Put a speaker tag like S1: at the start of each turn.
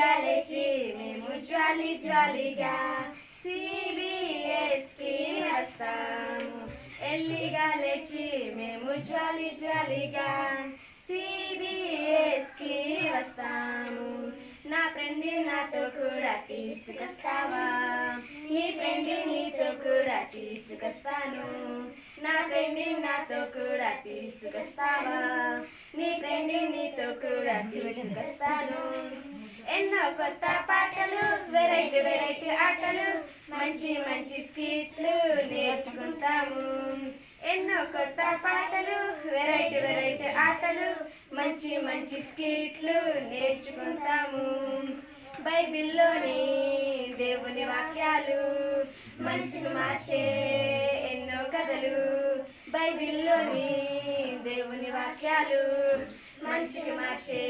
S1: వస్తాము ఎల్లిగా లేచి మేము జ్వాలి జ్వాలిగా సిబిఎస్కి వస్తాము. ఎల్లిగా లేచి మేము జ్వాలి జ్వాలిగా సిబిఎస్కి వస్తాము. నా ఫ్రెండ్ నాతో కూడా తీసుకొస్తావా? నీ ఫ్రెండ్ నీతో కూడా తీసుకొస్తాను. నా ఫ్రెండ్ నాతో కూడా తీసుకొస్తావా? నీ ఫ్రెండ్ నీతో కూడా తీసుకొస్తాను. ఎన్నో కొత్త పాటలు వెరైటీ వెరైటీ ఆటలు మంచి మంచి స్కిట్లు నేర్చుకుంటాము. ఎన్నో కొత్త పాటలు వెరైటీ వెరైటీ ఆటలు మంచి మంచి స్కిట్లు నేర్చుకుంటాము. బైబిల్లోని దేవుని వాక్యాలు మనిషిని మార్చే ఎన్నో కథలు. బైబిల్లోని దేవుని వాక్యాలు మనిషికి మార్చే